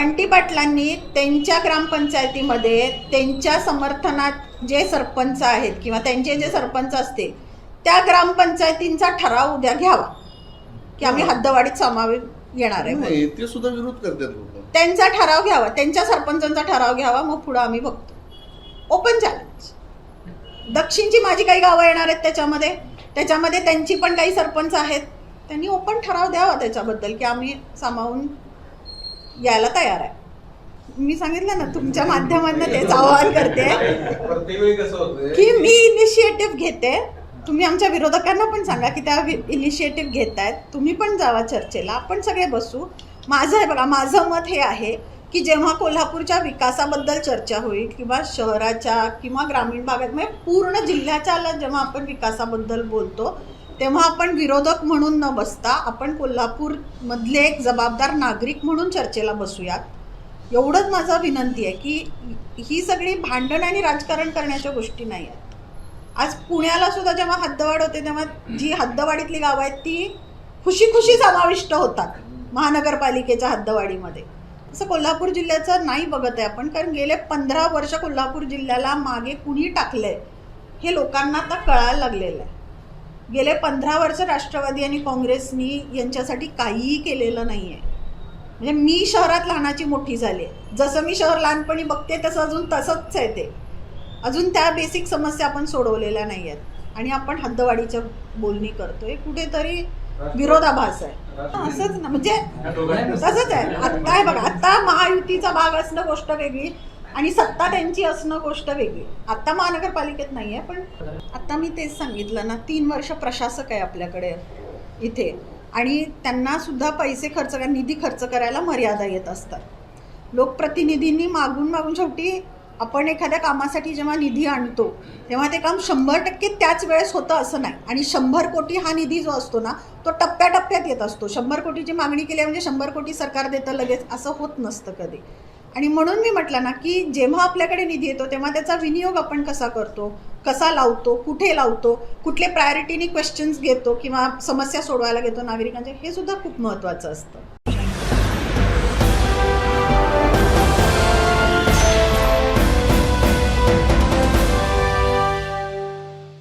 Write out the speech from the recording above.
बंटी पाटलांनी त्यांच्या ग्रामपंचायतीमध्ये त्यांच्या समर्थनात जे सरपंच आहेत किंवा त्यांचे जे सरपंच असतील त्या ग्रामपंचायतींचा ठराव उद्या घ्यावा की आम्ही हद्दवाढीत सामावेश येणार आहे. ते सुद्धा विरोध करतात त्यांचा ठराव घ्यावा त्यांच्या सरपंचांचा ठराव घ्यावा मग पुढं आम्ही बघतो. ओपन चॅलेंज दक्षिणची माझी काही गावं येणार आहेत त्याच्यामध्ये. त्याच्यामध्ये त्यांची पण काही सरपंच आहेत. त्यांनी ओपन ठराव द्यावा त्याच्याबद्दल की आम्ही सामावून यायला तयार आहे. मी सांगितलं ना तुमच्या माध्यमातून तेच आवाहन करते. की मी इनिशिएटिव्ह घेते. तुम्ही आमच्या विरोधकांना पण सांगा की त्या इनिशिएटिव्ह घेत आहेत तुम्ही पण जावा चर्चेला. आपण सगळे बसू. माझं आहे बघा माझं मत हे आहे की जेव्हा कोल्हापूरच्या विकासाबद्दल चर्चा होईल किंवा शहराच्या किंवा ग्रामीण भागात म्हणजे पूर्ण जिल्ह्याच्या जेव्हा आपण विकासाबद्दल बोलतो तेव्हा आपण विरोधक म्हणून न बसता आपण कोल्हापूरमधले एक जबाबदार नागरिक म्हणून चर्चेला बसूयात. एवढंच माझा विनंती आहे की ही सगळी भांडण आणि राजकारण करण्याच्या गोष्टी नाही आहेत. आज पुण्याला सुद्धा जेव्हा हद्दवाढ होते तेव्हा जी हद्दवाढीतली गावं आहेत ती खुशी खुशी समाविष्ट होतात महानगरपालिकेच्या हद्दवाढीमध्ये. असं कोल्हापूर जिल्ह्याचं नाही बघत आहे आपण कारण गेले पंधरा वर्ष कोल्हापूर जिल्ह्याला मागे कुणी टाकलं आहे हे लोकांना आता कळायला लागलेलं आहे. गेले पंधरा वर्ष राष्ट्रवादी आणि काँग्रेसनी यांच्यासाठी काहीही केलेलं नाही आहे म्हणजे मी शहरात लहानाची मोठी झाली आहे. जसं मी शहर लहानपणी बघते तसं अजून तसंच आहे ते. अजून त्या बेसिक समस्या आपण सोडवलेल्या नाही आहेत आणि आपण हद्दवाढीच्या बोलणी करतोय. कुठेतरी विरोधाभास आहे. असंच ना. म्हणजे तसंच आहे. आता आहे बघा आता महायुतीचा भाग असणं गोष्ट वेगळी. आणि सत्ता त्यांची असणं गोष्ट वेगळी. आता महानगरपालिकेत नाही आहे पण आता मी तेच सांगितलं ना तीन वर्ष प्रशासक आहे आपल्याकडे इथे. आणि त्यांना सुद्धा पैसे खर्च करा निधी खर्च करायला मर्यादा येत असतात. लोकप्रतिनिधींनी मागून मागून शेवटी आपण एखाद्या कामासाठी जेव्हा निधी आणतो तेव्हा ते काम शंभर टक्के त्याच वेळेस होतं असं नाही. आणि शंभर कोटी हा निधी जो असतो ना तो टप्प्याटप्प्यात येत असतो. शंभर कोटीची मागणी केली आहे म्हणजे शंभर कोटी सरकार देतं लगेच असं होत नसतं कधी. आणि म्हणून मी म्हटलं ना की जेव्हा आपल्याकडे निधी येतो तेव्हा त्याचा विनियोग आपण कसा करतो? कसा लावतो? कुठे लावतो? कुठले प्रायोरिटीने क्वेश्चन्स घेतो? किंवा समस्या सोडवायला घेतो नागरिकांच्या हे सुद्धा खूप महत्त्वाचं असतं.